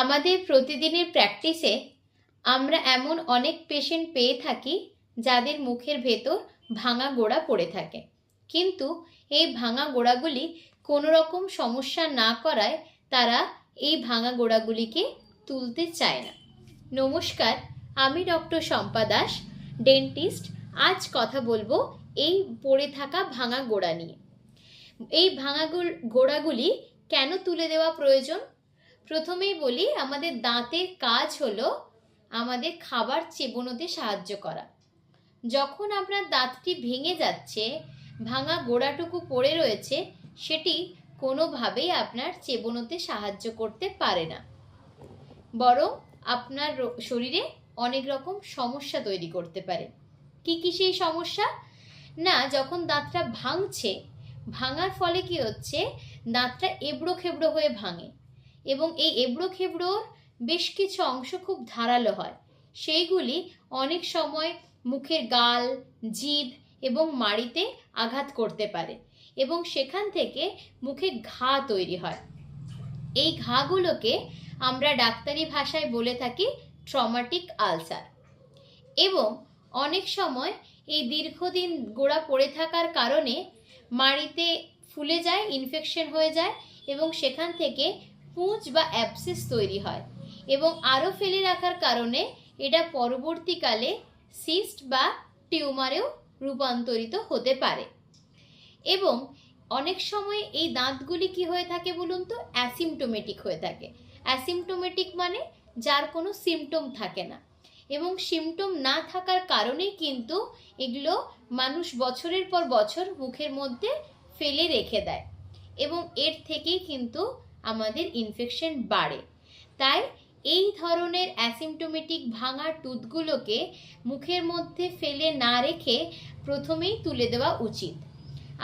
আমাদের প্রতিদিনের প্র্যাকটিসে আমরা এমন অনেক পেশেন্ট পেয়ে থাকি যাদের মুখের ভেতর ভাঙা গোড়া পড়ে থাকে। কিন্তু এই ভাঙা গোড়াগুলি কোনো রকম সমস্যা না করায় তারা এই ভাঙা গোড়াগুলিকে তুলতে চায় না। নমস্কার, আমি ডক্টর শম্পা দাস, ডেন্টিস্ট। আজ কথা বলব এই পড়ে থাকা ভাঙা গোড়া নিয়ে। এই ভাঙা গোল- গোড়াগুলি কেন তুলে দেওয়া প্রয়োজন? প্রথমেই বলি, আমাদের দাঁতের কাজ হলো আমাদের খাবার চেবনোতে সাহায্য করা। যখন আপনার দাঁতটি ভেঙে যাচ্ছে, ভাঙা গোড়াটুকু পড়ে রয়েছে, সেটি কোনোভাবেই আপনার চেবনোতে সাহায্য করতে পারে না। বরং আপনার শরীরে অনেক রকম সমস্যা তৈরি করতে পারে। কি কি সেই সমস্যা? না, যখন দাঁতটা ভাঙছে, ভাঙার ফলে কি হচ্ছে, দাঁতটা এবড়ো খেবড়ো হয়ে ভাঙে। এবং এই এবড়ো খেবড়োর বেশ কিছু অংশ খুব ধারালো হয়। সেইগুলি অনেক সময় মুখের গাল, জিভ এবং মাড়িতে আঘাত করতে পারে এবং সেখান থেকে মুখে ঘা তৈরি হয়। এই ঘাগুলোকে আমরা ডাক্তারি ভাষায় বলে থাকি ট্রমাটিক আলসার এবং অনেক সময় এই দীর্ঘদিন গোড়া পড়ে থাকার কারণে মাড়িতে ফুলে যায় ইনফেকশন হয়ে যায় এবং সেখান থেকে পুঁজ বা অ্যাবসেস তৈরি হয় এবং আরও ফেলে রাখার কারণে এটা পরবর্তীকালে সিস্ট বা টিউমারেও রূপান্তরিত হতে পারে। এবং অনেক সময় এই দাঁতগুলি কি হয়ে থাকে বলুন তো? অ্যাসিমটোমেটিক হয়ে থাকে। অ্যাসিমটোমেটিক মানে যার কোনো সিমটম থাকে না। এবং সিমটম না থাকার কারণেই কিন্তু এগুলো মানুষ বছরের পর বছর মুখের মধ্যে ফেলে রেখে দেয়। এবং এর থেকেই কিন্তু আমাদের ইনফেকশন বাড়ে। তাই এই ধরনের অ্যাসিমটোমেটিক ভাঙা টুথগুলোকে মুখের মধ্যে ফেলে না রেখে প্রথমেই তুলে দেওয়া উচিত।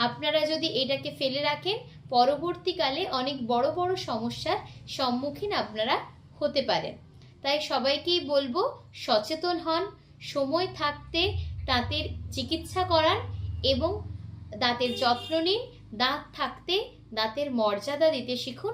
আপনারা যদি এটাকে ফেলে রাখেন, পরবর্তীকালে অনেক বড় বড় সমস্যার সম্মুখীন আপনারা হতে পারেন। তাই সবাইকেই বলব, সচেতন হন, সময় থাকতে দাঁতের চিকিৎসা করান এবং দাঁতের যত্ন নিন। দাঁত থাকতে দাঁতের মর্যাদা দিতে শিখুন